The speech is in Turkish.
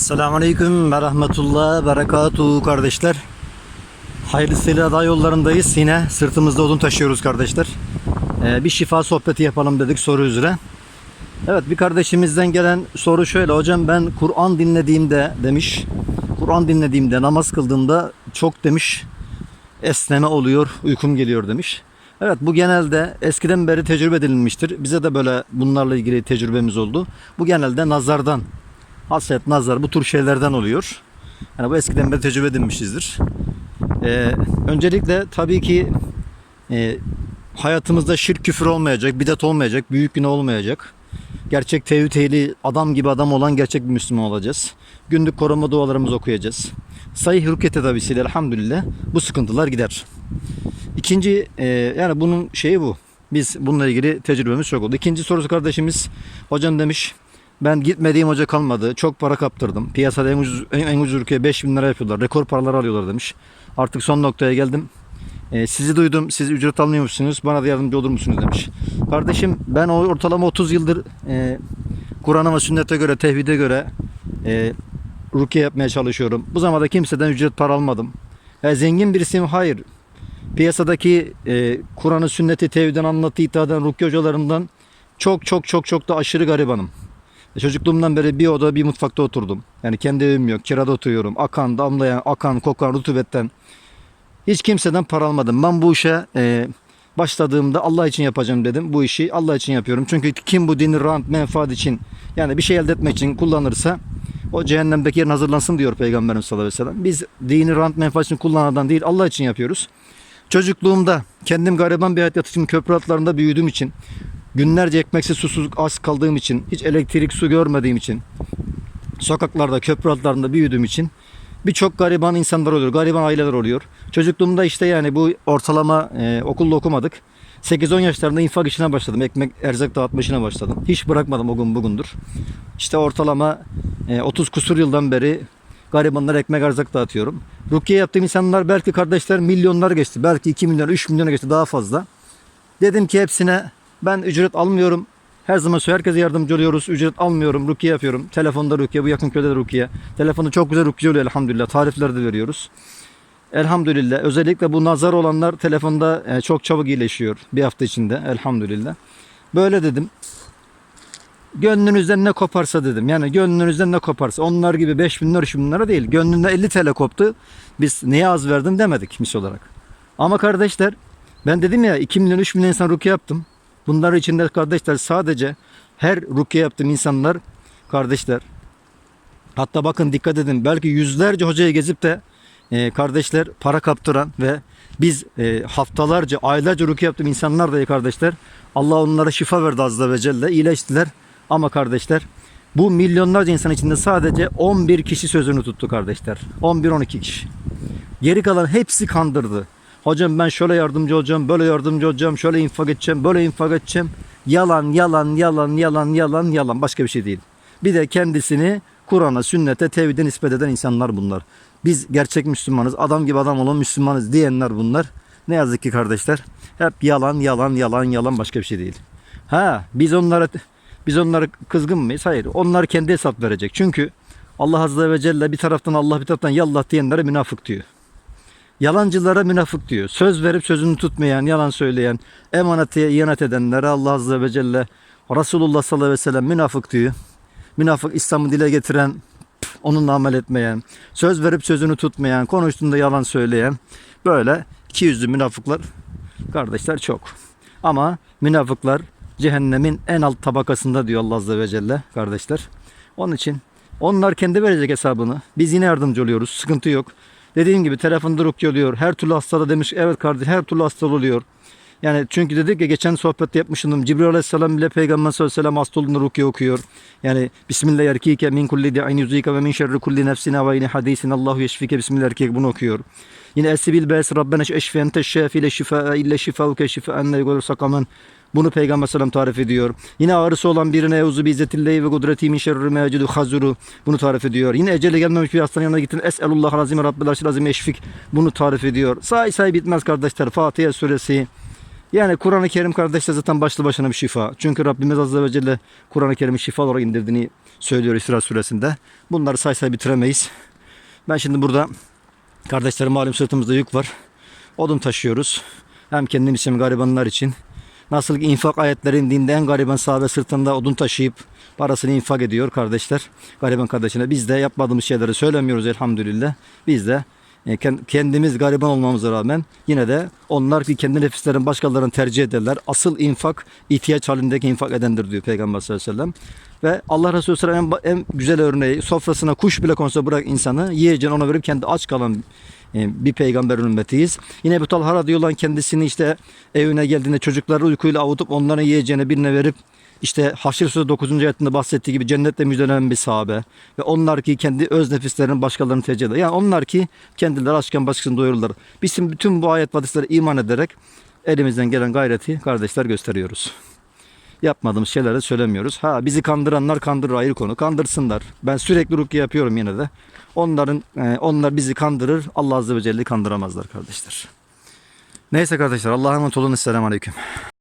Selamun Aleyküm ve Rahmetullah Berekatuhu kardeşler. Hayırlısıyla daha yollarındayız. Yine sırtımızda odun taşıyoruz kardeşler. Ee, bir şifa sohbeti yapalım dedik soru üzere. Evet bir kardeşimizden gelen soru şöyle. Hocam ben Kur'an dinlediğimde demiş. Kur'an dinlediğimde namaz kıldığımda çok demiş esneme oluyor, uykum geliyor demiş. Evet bu genelde eskiden beri tecrübe edilmiştir. Bize de böyle bunlarla ilgili tecrübemiz oldu. Bu genelde nazardan haset, nazar bu tür şeylerden oluyor. Yani bu eskiden beri tecrübe edinmişizdir. Ee, öncelikle tabii ki e, hayatımızda şirk küfür olmayacak, bidat olmayacak, büyük günah olmayacak. Gerçek tevhid ehli, adam gibi adam olan gerçek bir Müslüman olacağız. Günlük koruma dualarımızı okuyacağız. Sahih rukiye tedavisiyle elhamdülillah bu sıkıntılar gider. İkinci e, yani bunun şeyi bu. Biz bununla ilgili tecrübemiz çok oldu. İkinci sorusu kardeşimiz hocam demiş ben gitmediğim hoca kalmadı. Çok para kaptırdım. Piyasada en ucuz, en, en ucuz ülkeye 5000 lira yapıyorlar. Rekor paralar alıyorlar demiş. Artık son noktaya geldim. E, sizi duydum. Siz ücret almıyor musunuz? Bana da yardımcı olur musunuz demiş. Kardeşim ben o ortalama 30 yıldır e, Kur'an'a ve sünnete göre, tevhide göre e, rukiye yapmaya çalışıyorum. Bu zamanda kimseden ücret para almadım. E, zengin birisiyim? Hayır. Piyasadaki e, Kur'an'ı, sünneti, tevhiden anlattığı iddia eden rukiye hocalarından çok çok çok çok da aşırı garibanım. Çocukluğumdan beri bir oda bir mutfakta oturdum. Yani kendi evim yok. Kirada oturuyorum. Akan, damlayan, akan, kokan, rutubetten. Hiç kimseden para almadım. Ben bu işe e, başladığımda Allah için yapacağım dedim. Bu işi Allah için yapıyorum. Çünkü kim bu dini rant, menfaat için yani bir şey elde etmek için kullanırsa o cehennemdeki yerin hazırlansın diyor Peygamberimiz sallallahu aleyhi ve sellem. Biz dini rant, menfaat için kullanan değil Allah için yapıyoruz. Çocukluğumda kendim gariban bir hayat yaşadığım köprü altlarında büyüdüğüm için günlerce ekmeksiz susuz az kaldığım için hiç elektrik su görmediğim için sokaklarda köprü altlarında büyüdüğüm için birçok gariban insanlar oluyor. Gariban aileler oluyor. Çocukluğumda işte yani bu ortalama e, okulda okumadık. 8-10 yaşlarında infak işine başladım. Ekmek, erzak dağıtma işine başladım. Hiç bırakmadım o gün bugündür. İşte ortalama e, 30 kusur yıldan beri garibanlara ekmek erzak dağıtıyorum. Rukiye yaptığım insanlar belki kardeşler milyonlar geçti. Belki 2 milyon, 3 milyona geçti daha fazla. Dedim ki hepsine ben ücret almıyorum. Her zaman söylüyorum herkese yardımcı oluyoruz. Ücret almıyorum. Rukiye yapıyorum. Telefonda rukiye. Bu yakın köyde de rukiye. Telefonda çok güzel rukiye oluyor elhamdülillah. Tarifler de veriyoruz. Elhamdülillah. Özellikle bu nazar olanlar telefonda e, çok çabuk iyileşiyor. Bir hafta içinde elhamdülillah. Böyle dedim. Gönlünüzden ne koparsa dedim. Yani gönlünüzden ne koparsa. Onlar gibi 5 bin lira 3 bin lira değil. Gönlünde 50 TL koptu. Biz niye az verdim demedik mis olarak. Ama kardeşler ben dedim ya 2 milyon 3 milyon insan rukiye yaptım. Bunlar içinde kardeşler sadece her rukiye yaptığım insanlar kardeşler. Hatta bakın dikkat edin belki yüzlerce hocaya gezip de e, kardeşler para kaptıran ve biz e, haftalarca aylarca rukiye yaptığım insanlar da kardeşler. Allah onlara şifa verdi azze ve celle iyileştiler. Ama kardeşler bu milyonlarca insan içinde sadece 11 kişi sözünü tuttu kardeşler. 11-12 kişi. Geri kalan hepsi kandırdı Hocam ben şöyle yardımcı olacağım, böyle yardımcı olacağım, şöyle infak edeceğim, böyle infak edeceğim. Yalan, yalan, yalan, yalan, yalan, yalan. Başka bir şey değil. Bir de kendisini Kur'an'a, sünnete, tevhide nispet eden insanlar bunlar. Biz gerçek Müslümanız, adam gibi adam olan Müslümanız diyenler bunlar. Ne yazık ki kardeşler. Hep yalan, yalan, yalan, yalan başka bir şey değil. Ha, biz onlara biz onlara kızgın mıyız? Hayır. Onlar kendi hesap verecek. Çünkü Allah Azze ve Celle bir taraftan Allah bir taraftan yallah diyenlere münafık diyor. Yalancılara münafık diyor. Söz verip sözünü tutmayan, yalan söyleyen, emanete ihanet edenlere Allah Azze ve Celle Resulullah sallallahu aleyhi ve sellem münafık diyor. Münafık İslam'ı dile getiren, onunla amel etmeyen, söz verip sözünü tutmayan, konuştuğunda yalan söyleyen böyle iki yüzlü münafıklar kardeşler çok. Ama münafıklar cehennemin en alt tabakasında diyor Allah Azze ve Celle kardeşler. Onun için onlar kendi verecek hesabını. Biz yine yardımcı oluyoruz. Sıkıntı yok. Dediğim gibi telefonda rukiye oluyor. Her türlü hastada demiş. Evet kardeş her türlü hasta oluyor. Yani çünkü dedik ya geçen sohbette yapmıştım. Cibril Aleyhisselam bile Peygamber sallallahu aleyhi ve sellem hasta olduğunda rukiye okuyor. Yani Bismillah erkike min kulli di'in yuzika ve min şerri kulli nefsine ve yine hadisin Allahu yeşfike Bismillah erkek bunu okuyor. Yine Esibil Bes Rabbena eşfi ente şefi le şifa ille şifauke şifaen le sakamen bunu Peygamber sallam tarif ediyor. Yine ağrısı olan birine euzu bi izzetillahi ve kudreti min şerri mevcudu hazuru bunu tarif ediyor. Yine ecele gelmemiş bir hastanın yanına gittin. Eselullah azim rabbil arşil azim eşfik bunu tarif ediyor. Say say bitmez kardeşler. Fatiha suresi Yani Kur'an-ı Kerim kardeşler zaten başlı başına bir şifa. Çünkü Rabbimiz Azze ve Celle Kur'an-ı Kerim'i şifa olarak indirdiğini söylüyor İsra suresinde. Bunları say say bitiremeyiz. Ben şimdi burada kardeşlerim malum sırtımızda yük var. Odun taşıyoruz. Hem kendim için garibanlar için. Nasıl ki infak ayetleri indiğinde en gariban sahabe sırtında odun taşıyıp parasını infak ediyor kardeşler. Gariban kardeşine. Biz de yapmadığımız şeyleri söylemiyoruz elhamdülillah. Biz de e, ken- kendimiz gariban olmamıza rağmen yine de onlar ki kendi nefislerin başkalarını tercih ederler. Asıl infak ihtiyaç halindeki infak edendir diyor Peygamber sallallahu aleyhi ve sellem. Ve Allah Resulü sallallahu aleyhi ve sellem en, en güzel örneği sofrasına kuş bile konsa bırak insanı yiyeceğini ona verip kendi aç kalan bir peygamberin ümmetiyiz. Yine Ebu Talha radıyallahu kendisini işte evine geldiğinde çocukları uykuyla avutup onların yiyeceğini birine verip işte Haşr Suresi 9. ayetinde bahsettiği gibi cennette müjdelenen bir sahabe. Ve onlar ki kendi öz nefislerinin başkalarını tercih eder. Yani onlar ki kendileri açken başkasını doyururlar. Bizim bütün bu ayet hadislere iman ederek elimizden gelen gayreti kardeşler gösteriyoruz. Yapmadığımız şeyleri söylemiyoruz. Ha bizi kandıranlar kandırır ayrı konu. Kandırsınlar. Ben sürekli rukiye yapıyorum yine de. Onların e, onlar bizi kandırır. Allah azze ve celle kandıramazlar kardeşler. Neyse kardeşler Allah'a emanet olun. Esselamu aleyküm.